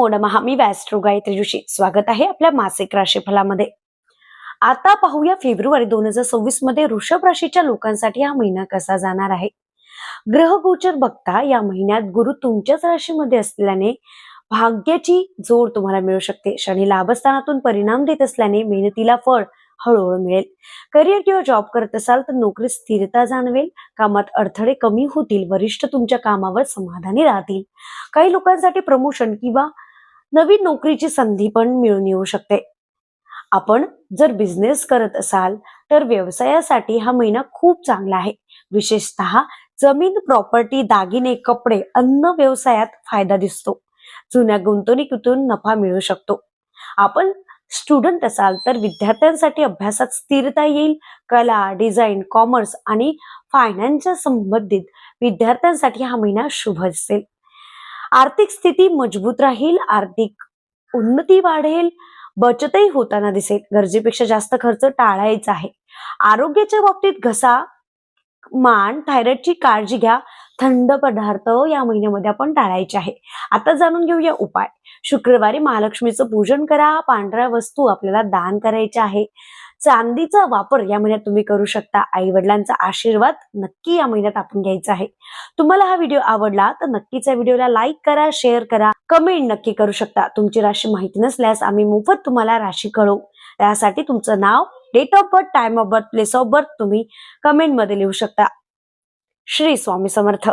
नमो नमः. मी वॅस्ट्रो गायत्री जोशी. स्वागत आहे आपल्या मासिक राशीफलामध्ये. आता पाहूया फेब्रुवारी दोन हजार सव्वीसमध्ये वृषभ राशीच्या लोकांसाठी हा महिना कसा जाणार आहे? ग्रहगोचर बघता या महिन्यात गुरु तुमच्याच राशीमध्ये असल्याने भाग्याची जोड तुम्हाला मिळू शकते. शनी लाभस्थानातून परिणाम देत असल्याने मेहनतीला फळ हळूहळू मिळेल. करिअर किंवा जॉब करत असाल तर नोकरीत स्थिरता जाणवेल. कामात अडथळे कमी होतील. वरिष्ठ तुमच्या कामावर समाधानी राहतील. काही लोकांसाठी प्रमोशन किंवा नवीन नोकरीची संधी पण मिळून येऊ शकते. आपण जर बिझनेस करत असाल तर व्यवसायासाठी हा महिना खूप चांगला आहे. विशेषतः जमीन प्रॉपर्टी दागिने कपडे अन्न व्यवसायात फायदा दिसतो. जुन्या गुंतवणुकीतून नफा मिळू शकतो. आपण स्टुडंट असाल तर विद्यार्थ्यांसाठी अभ्यासात स्थिरता येईल. कला डिझाईन कॉमर्स आणि फायनान्सच्या संबंधित विद्यार्थ्यांसाठी हा महिना शुभ असेल. आर्थिक स्थिती मजबूत राहील आर्थिक उन्नती वाढेल बचतही होताना दिसेल. गरजेपेक्षा जास्त खर्च टाळायचा आहे. आरोग्याच्या बाबतीत घसा मान थायरॉइडची काळजी घ्या. थंड पदार्थ या महिन्यामध्ये आपण टाळायचे आहे. आता जाणून घेऊया उपाय. शुक्रवारी महालक्ष्मीचं पूजन करा. पांढऱ्या वस्तू आपल्याला दान करायच्या आहे. चांदीचा वापर या महिन्यात तुम्ही करू शकता. आई वडिलांचा आशीर्वाद नक्की या महिन्यात आपण घ्यायचा आहे. तुम्हाला हा व्हिडिओ आवडला तर नक्कीच या व्हिडिओला लाईक करा शेअर करा कमेंट नक्की करू शकता. तुमची राशी माहिती नसल्यास आम्ही मोफत तुम्हाला राशी कळवू. त्यासाठी तुमचं नाव date of birth time of birth place of birth तुम्ही कमेंटमध्ये लिहू शकता. श्री स्वामी समर्थ.